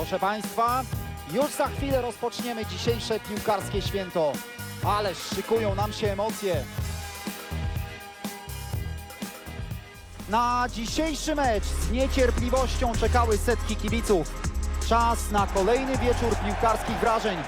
Proszę Państwa, już za chwilę rozpoczniemy dzisiejsze piłkarskie święto. Ale szykują nam się emocje. Na dzisiejszy mecz z niecierpliwością czekały setki kibiców. Czas na kolejny wieczór piłkarskich wrażeń.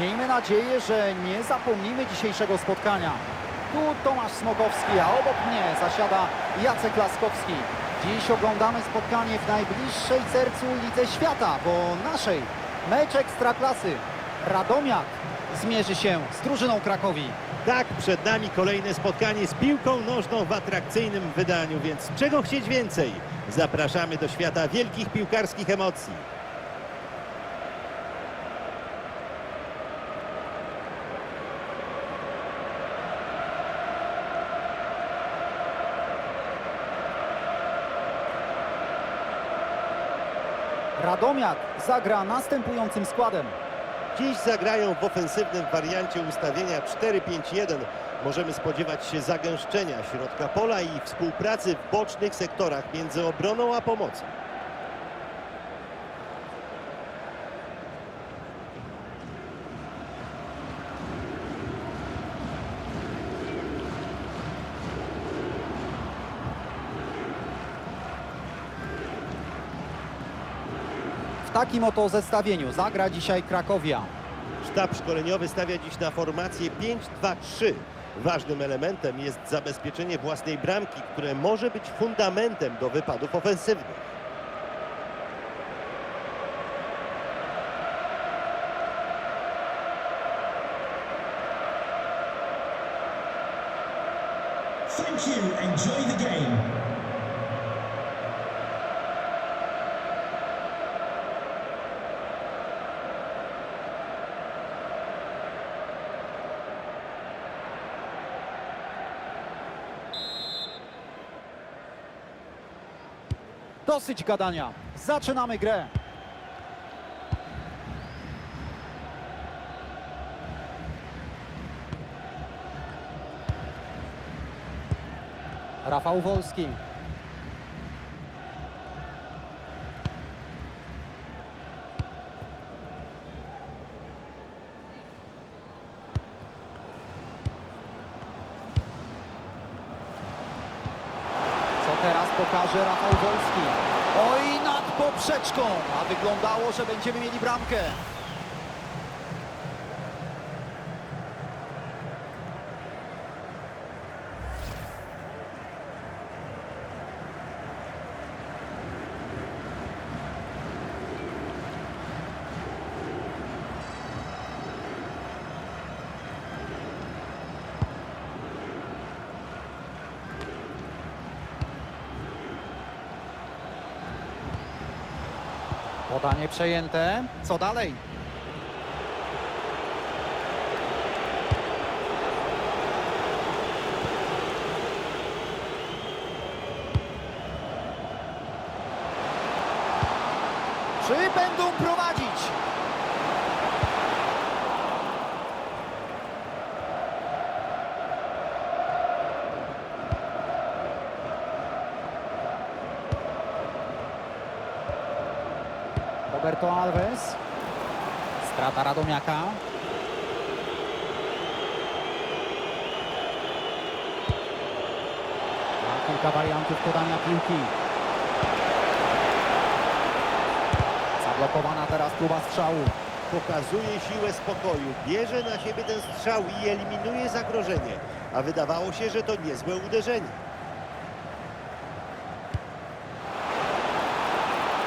Miejmy nadzieję, że nie zapomnimy dzisiejszego spotkania. Tu Tomasz Smokowski, a obok mnie zasiada Jacek Laskowski. Dziś oglądamy spotkanie w najbliższej sercu Lidze Świata, bo naszej mecz Ekstraklasy. Radomiak zmierzy się z drużyną Krakowi. Tak, przed nami kolejne spotkanie z piłką nożną w atrakcyjnym wydaniu, więc czego chcieć więcej? Zapraszamy do świata wielkich piłkarskich emocji. Radomiak zagra następującym składem. Dziś zagrają w ofensywnym wariancie ustawienia 4-5-1. Możemy spodziewać się zagęszczenia środka pola i współpracy w bocznych sektorach między obroną a pomocą. Takim oto zestawieniu zagra dzisiaj Krakowia. Sztab szkoleniowy stawia dziś na formację 5-2-3. Ważnym elementem jest zabezpieczenie własnej bramki, które może być fundamentem do wypadów ofensywnych. Dosyć gadania. Zaczynamy grę. Rafał Wolski. Co teraz pokaże Rafał Wolski? Oj, nad poprzeczką! A wyglądało, że będziemy mieli bramkę. Podanie przejęte. Co dalej? Strata Radomiaka. Ma kilka wariantów podania piłki. Zablokowana teraz próba strzału. Pokazuje siłę spokoju, bierze na siebie ten strzał i eliminuje zagrożenie. A wydawało się, że to niezłe uderzenie.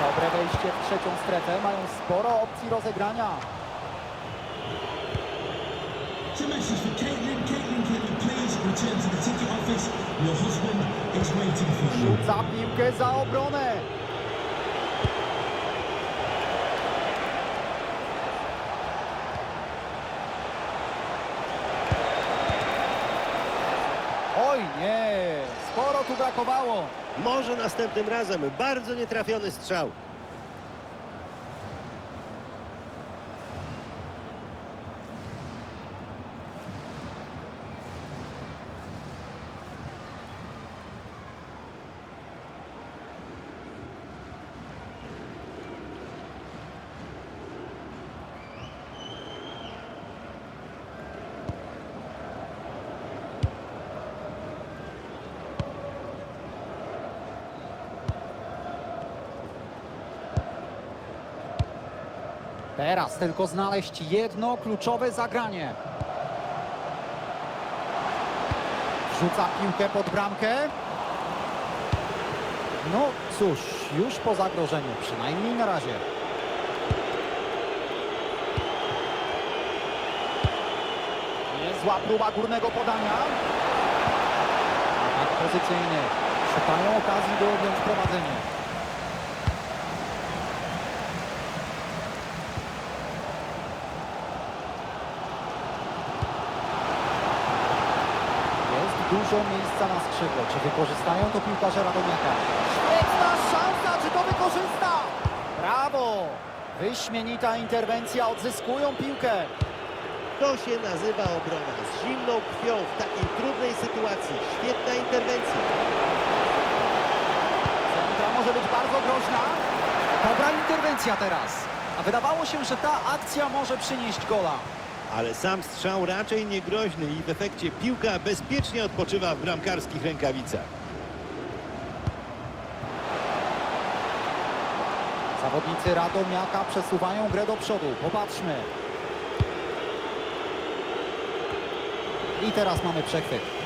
Dobre wejście w trzecią strefę. Mają sporo opcji rozegrania. It's a message for Caitlin. Caitlin, can you please return to the ticket office? Your husband is waiting for you. Rzuca piłkę za obronę. Oj nie, sporo tu brakowało. Może następnym razem bardzo nietrafiony strzał. Teraz tylko znaleźć jedno kluczowe zagranie. Rzuca piłkę pod bramkę. No cóż, już po zagrożeniu, przynajmniej na razie. Niezła próba górnego podania. Atak pozycyjny. Szukają okazji, by objąć prowadzenie. Jest dużo miejsca na skrzydle. Czy wykorzystają to piłkarze Radomiaka? Świetna szansa, czy to wykorzysta? Brawo! Wyśmienita interwencja, odzyskują piłkę. To się nazywa obrona. Z zimną krwią w takiej trudnej sytuacji. Świetna interwencja. Centra może być bardzo groźna. Dobra interwencja teraz. A wydawało się, że ta akcja może przynieść gola. Ale sam strzał raczej niegroźny i w efekcie piłka bezpiecznie odpoczywa w bramkarskich rękawicach. Zawodnicy Radomiaka przesuwają grę do przodu. Popatrzmy. I teraz mamy przechwyt.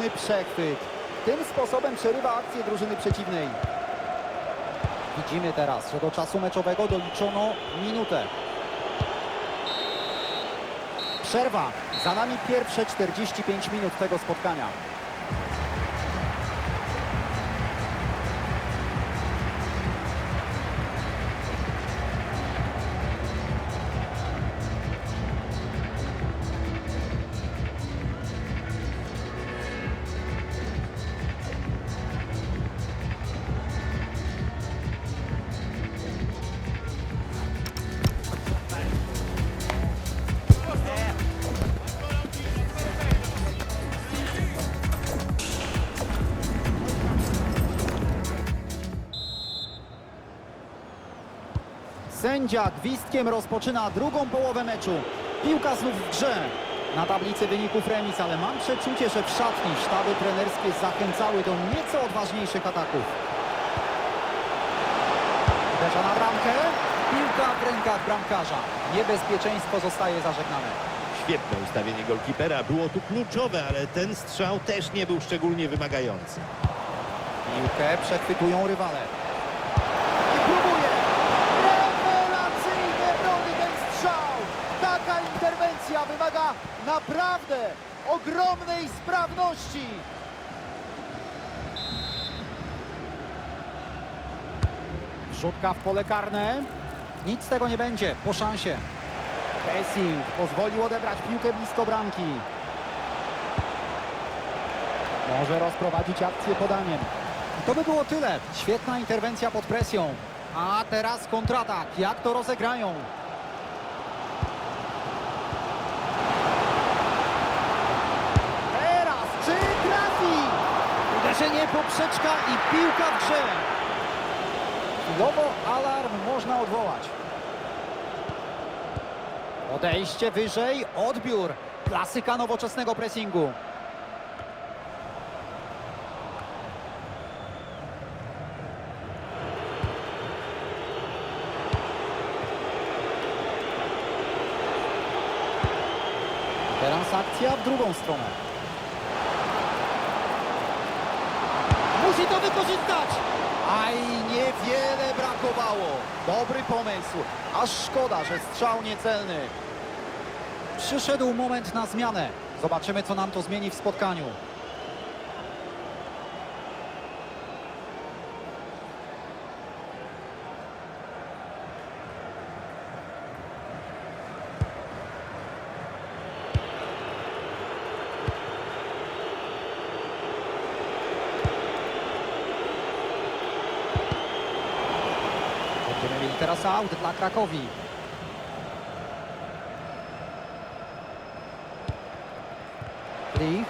Świetny przechwyt. Tym sposobem przerywa akcję drużyny przeciwnej. Widzimy teraz, że do czasu meczowego doliczono minutę. Przerwa. Za nami pierwsze 45 minut tego spotkania. Sędzia gwizdkiem rozpoczyna drugą połowę meczu. Piłka znów w grze. Na tablicy wyników remis, ale mam przeczucie, że w szatni sztaby trenerskie zachęcały do nieco odważniejszych ataków. Uderza na bramkę. Piłka w rękach bramkarza. Niebezpieczeństwo zostaje zażegnane. Świetne ustawienie golkipera. Było tu kluczowe, ale ten strzał też nie był szczególnie wymagający. Piłkę przechwytują rywale. Naprawdę ogromnej sprawności! Rzutka w pole karne. Nic z tego nie będzie, po szansie. Pressing pozwolił odebrać piłkę blisko bramki. Może rozprowadzić akcję podaniem. I to by było tyle. Świetna interwencja pod presją. A teraz kontratak. Jak to rozegrają? Teraz czy trafi? Uderzenie poprzeczka i piłka w grze. Chwilowo alarm można odwołać. Odejście wyżej, odbiór. Klasyka nowoczesnego pressingu. Teraz akcja w drugą stronę. Musi to wykorzystać! Aj, niewiele brakowało. Dobry pomysł. Aż szkoda, że strzał niecelny. Przyszedł moment na zmianę. Zobaczymy, co nam to zmieni w spotkaniu. szansa aut dla Krakowi. Lich.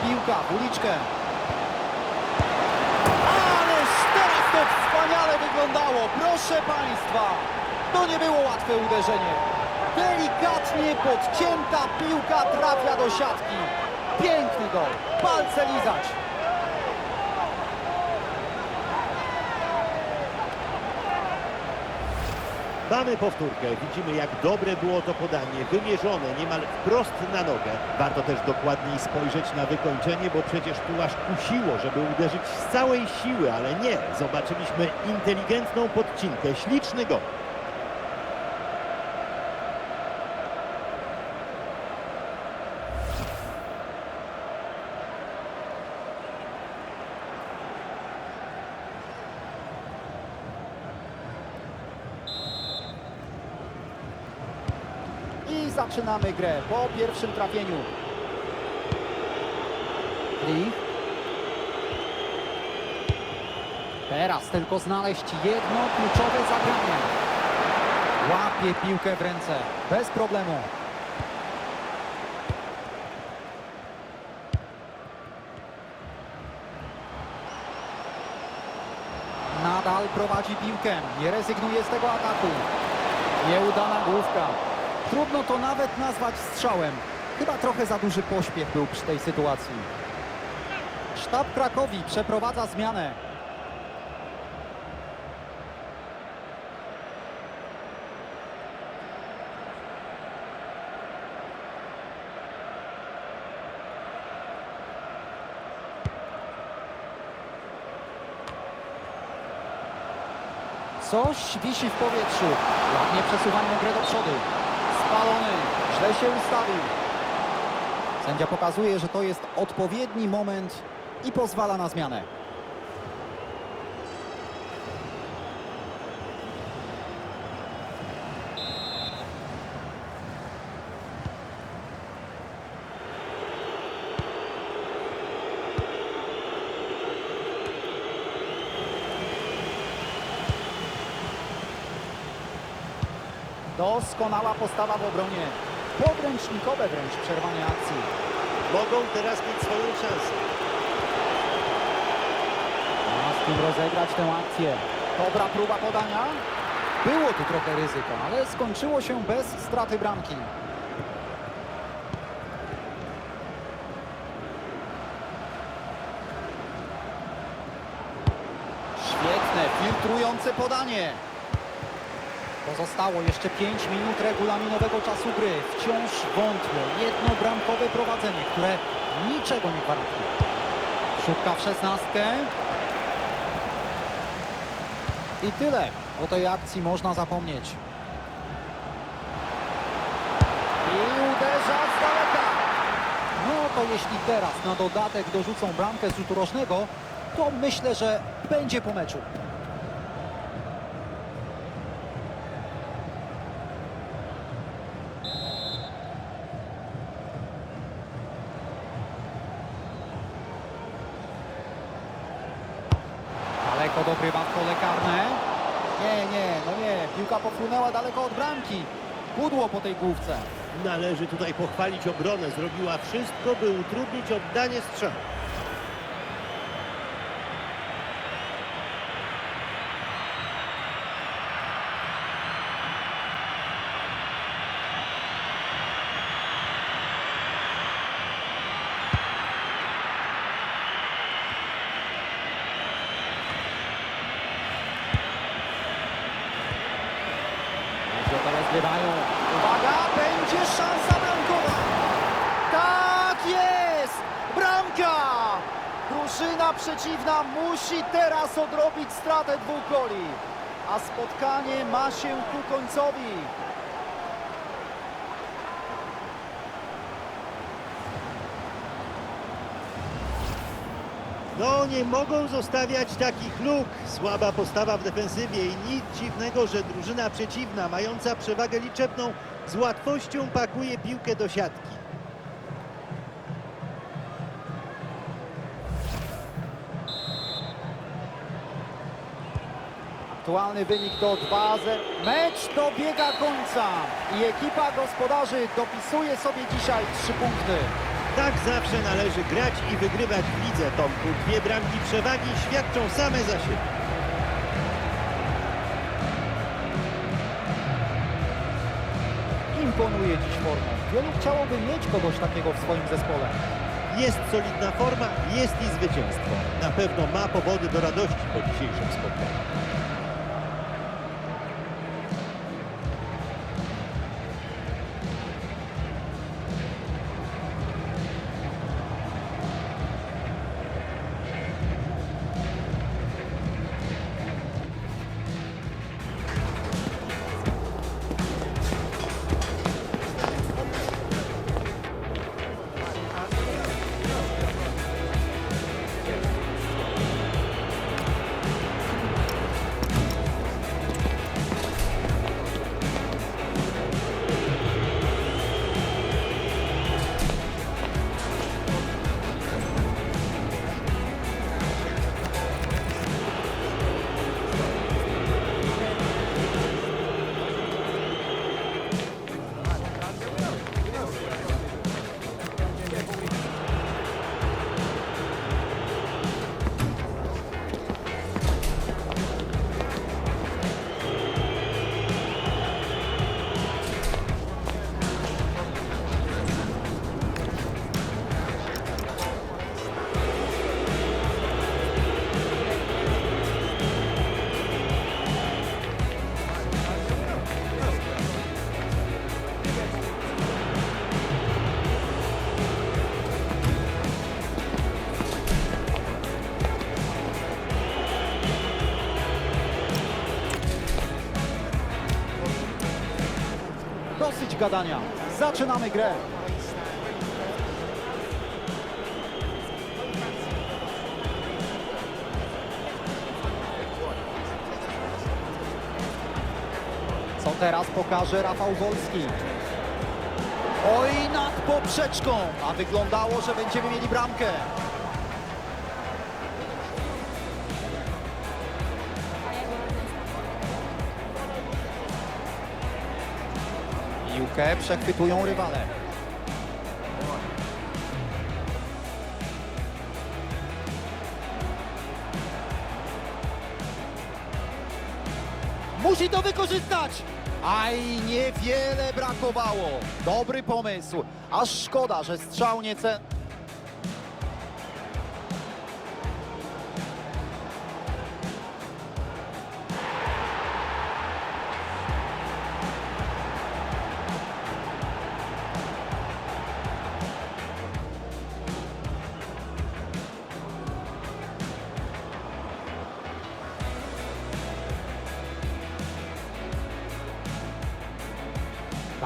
Piłka w uliczkę. Wyglądało, proszę Państwa. To nie było łatwe uderzenie. Delikatnie podcięta piłka trafia do siatki. Piękny gol, palce lizać. Mamy powtórkę. Widzimy, jak dobre było to podanie. Wymierzone niemal wprost na nogę. Warto też dokładniej spojrzeć na wykończenie, bo przecież aż kusiło, żeby uderzyć z całej siły, ale nie. Zobaczyliśmy inteligentną podcinkę. Śliczny gol. I zaczynamy grę po pierwszym trafieniu. Lee. Teraz tylko znaleźć jedno kluczowe zagranie. Łapie piłkę w ręce. Bez problemu. Nadal prowadzi piłkę. Nie rezygnuje z tego ataku. Nieudana główka. Trudno to nawet nazwać strzałem. Chyba trochę za duży pośpiech był przy tej sytuacji. Sztab Krakowi przeprowadza zmianę. Coś wisi w powietrzu. Ładnie przesuwają grę do przodu. Spalony. Źle się ustawił. Sędzia pokazuje, że to jest odpowiedni moment i pozwala na zmianę. Doskonała postawa w obronie. Podręcznikowe wręcz przerwanie akcji. Mogą teraz mieć swoją szansę. Ma z kim rozegrać tę akcję. Dobra próba podania. Było tu trochę ryzyka, ale skończyło się bez straty bramki. Świetne, filtrujące podanie. Pozostało jeszcze 5 minut regulaminowego czasu gry. Wciąż wątłe, jedno bramkowe prowadzenie, które niczego nie gwarantuje. Szybka w szesnastkę. I tyle. O tej akcji można zapomnieć. I uderza z daleka. No to jeśli teraz na dodatek dorzucą bramkę z rzutu rożnego, to myślę, że będzie po meczu. Daleko dogrywa w pole karne. No nie. Piłka pofrunęła daleko od bramki. Pudło po tej główce. Należy tutaj pochwalić obronę. Zrobiła wszystko, by utrudnić oddanie strzału. Nieźle rozgrywają. Uwaga, będzie szansa bramkowa. Tak jest! Bramka! Drużyna przeciwna musi teraz odrobić stratę dwóch goli. A spotkanie ma się ku końcowi. No, nie mogą zostawiać takich luk. Słaba postawa w defensywie i nic dziwnego, że drużyna przeciwna, mająca przewagę liczebną, z łatwością pakuje piłkę do siatki. Aktualny wynik to 2-0. Mecz dobiega końca i ekipa gospodarzy dopisuje sobie dzisiaj trzy punkty. Tak zawsze należy grać i wygrywać w lidze, Tomku. Dwie bramki przewagi świadczą same za siebie. Imponuje dziś formą. Wielu chciałoby mieć kogoś takiego w swoim zespole. Jest solidna forma, jest i zwycięstwo. Na pewno ma powody do radości po dzisiejszym spotkaniu. Gadania. Zaczynamy grę. Co teraz pokaże Rafał Wolski? Oj, nad poprzeczką, a wyglądało, że będziemy mieli bramkę. Piłkę przechwytują rywale. Musi to wykorzystać! Aj, niewiele brakowało. Dobry pomysł. Aż szkoda, że strzał niece...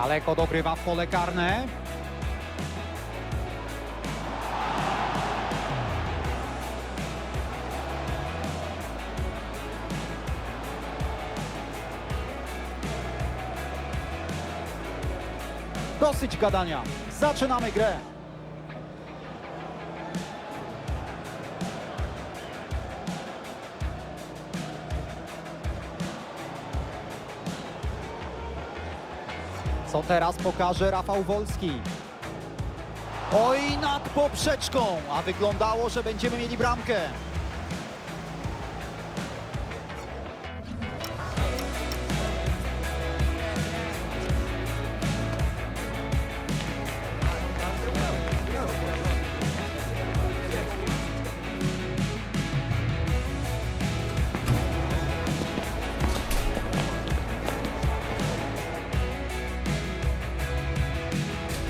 Daleko dogrywa w pole karne. Dosyć gadania. Zaczynamy grę. Co teraz pokaże Rafał Wolski? Oj, nad poprzeczką, a wyglądało, że będziemy mieli bramkę.